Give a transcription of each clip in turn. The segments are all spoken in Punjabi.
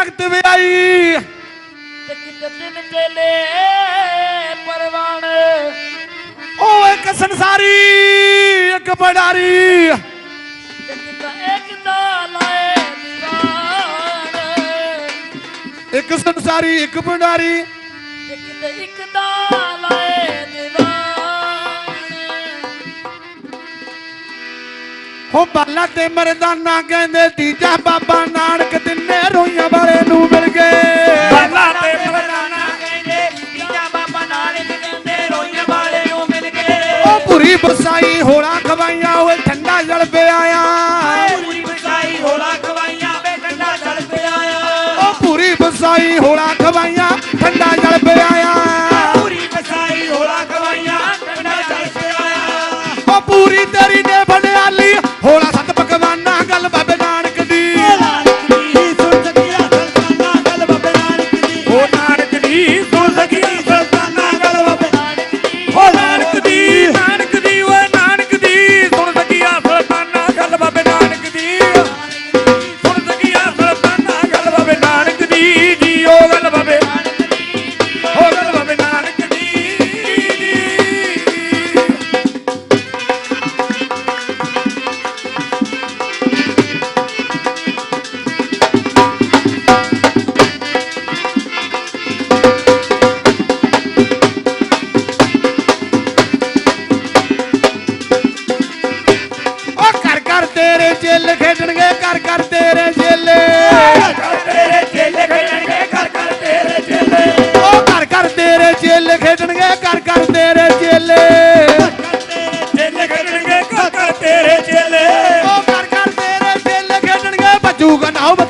ਜਗਤ ਵਿਆਈ ਤੇ ਕਿਤੇ ਤਿੰਨ ਚੇਲੇ ਪਰਵਾਨ ਉਹ ਇੱਕ ਸੰਸਾਰੀ ਇੱਕ ਤੇ ਕਿਤੇ ਇੱਕ ਦਾ ਲਾਏ ਦੀਵਾਨ। ਇੱਕ ਸੰਸਾਰੀ ਇੱਕ ਤੇ ਕਿਤੇ ਇੱਕ ਦਾ ਲਾਏ ਦੀਵਾਨ। ਹੋ ਬਾਲਾ ਤੇ ਮਰਦਾਨਾ ਕਹਿੰਦੇ ਤੀਜਾ ਬਾਬਾ ਨਾਨਕ ਤਿੰਨੇ ਬਸਾਈ ਹੋਲਾ ਖਵਾਈਆਂ ਤੇਰੇ ਚੇਲੇ ਖੇਡਣਗੇ ਕਰ ਕਰ ਤੇਰੇ ਚੇਲੇ। ਤੇਰੇ ਚੇਲੇ ਖੇਡਣਗੇ ਕਰ ਕਰ ਤੇਰੇ ਚੇਲੇ ਉਹ ਕਰ ਕਰ ਤੇਰੇ ਚੇਲੇ ਖੇਡਣਗੇ ਕਰ ਕਰ ਤੇਰੇ ਚੇਲੇ। ਚੇਲੇ ਖੇਡਣਗੇ ਕਰ ਕਰ ਤੇਰੇ ਚੇਲੇ ਉਹ ਕਰ ਕਰ ਤੇਰੇ ਚੇਲੇ ਖੇਡਣਗੇ ਬੱਜੂਗਾ ਨੌਬਤ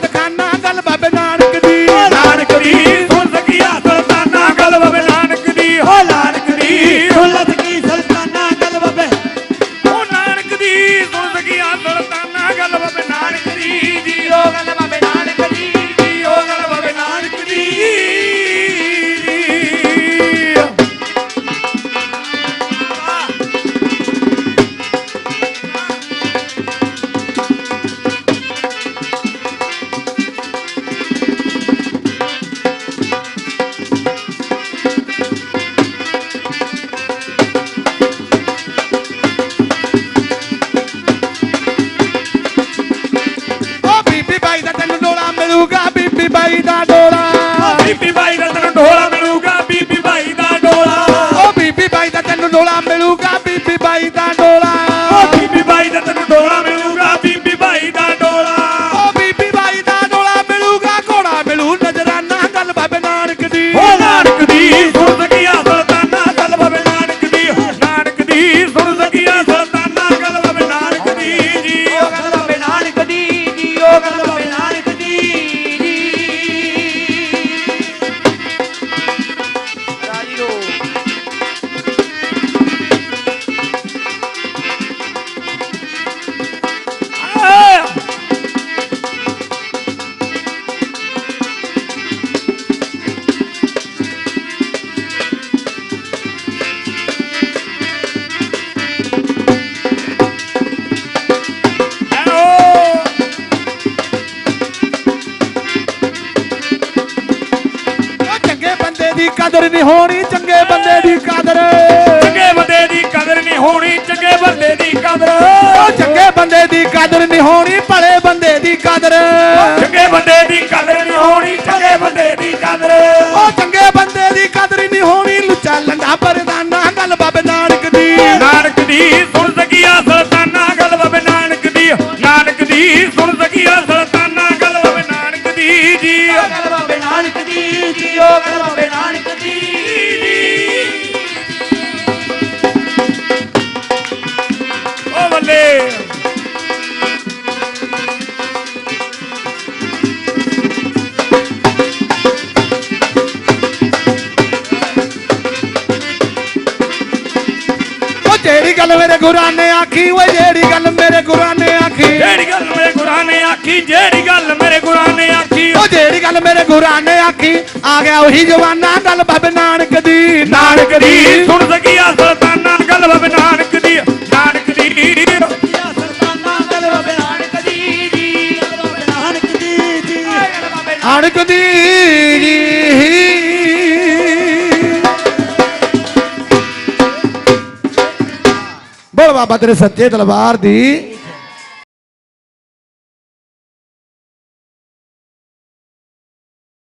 ਦੀ ਕਦਰ ਨਹੀਂ ਹੋਣੀ ਚੰਗੇ ਬੰਦੇ ਦੀ ਕਦਰ। ਚੰਗੇ ਬੰਦੇ ਦੀ ਕਦਰ ਨਹੀਂ ਹੋਣੀ ਚੰਗੇ ਬੰਦੇ ਦੀ ਕਦਰ। ਉਹ ਚੰਗੇ ਬੰਦੇ ਦੀ ਕਦਰ ਨਹੀਂ ਹੋਣੀ ਭਲੇ ਬੰਦੇ ਦੀ ਕਦਰ। ਚੰਗੇ ਬੰਦੇ ਦੀ ਕਦਰ ਨਹੀਂ ਹੋਣੀ ਚੰਗੇ ਬੰਦੇ ਦੀ ਕਦਰ। ਉਹ ਚੰਗੇ ਬੰਦੇ ਦੀ ਕਦਰ ਨਹੀਂ ਹੋਣੀ ਲੁੱਚਾ ਲੰਡਾ ਪਰਦਾਨਾ ਗੱਲ ਬਾਬੇ ਨਾਨਕ ਦੀ। ਨਾਨਕ ਦੀ ਸੁਣ ਸਕਿਆ ਸੁਲਤਾਨਾ ਗੱਲ ਬਾਬੇ ਨਾਨਕ ਦੀ। ਨਾਨਕ ਦੀ ਸੁਣ ਸਕਿਆ ਸੁਲਤਾਨਾ ਗੱਲ ਬਾਬੇ ਨਾਨਕ ਦੀ ਜੀ। ਗੱਲ ਬਾਬੇ ਨਾਨਕ ਦੀ ਜੀ ਓ ਗੱਲ ਬਾਬੇ ਜਿਹੜੀ ਗੱਲ ਮੇਰੇ ਗੁਰਾਂ ਨੇ ਆਖੀ ਓਏ ਜਿਹੜੀ ਗੱਲ ਮੇਰੇ ਗੁਰਾਂ ਨੇ ਆਖੀ। ਜਿਹੜੀ ਗੱਲ ਮੇਰੇ ਗੁਰਾਂ ਨੇ ਆਖੀ ਜਿਹੜੀ ਗੱਲ ਮੇਰੇ ਗੁਰਾਂ ਨੇ ਆਖੀ। ਉਹ ਜਿਹੜੀ ਗੱਲ ਮੇਰੇ ਗੁਰਾਂ ਨੇ ਆਖੀ ਆ ਗਿਆ ਉਹੀ ਜਵਾਨਾ ਗੱਲ ਬਾਬੇ ਨਾਨਕ ਦੀ। ਨਾਨਕ ਦੀ ਸੁਣ ਸਕਿਆ ਸੁਲਤਾਨਾ ਗੱਲ ਬਾਬੇ ਨਾਨਕ ਦੀ। ਨਾਨਕ ਦੀ ਸੁਲਤਾਨਾ ਗੱਲ ਬਾਬੇ ਨਾਨਕ ਦੀ ਬਾਬਾ ਤੇਰੇ ਸੱਚੇ ਦਰਬਾਰ ਦੀ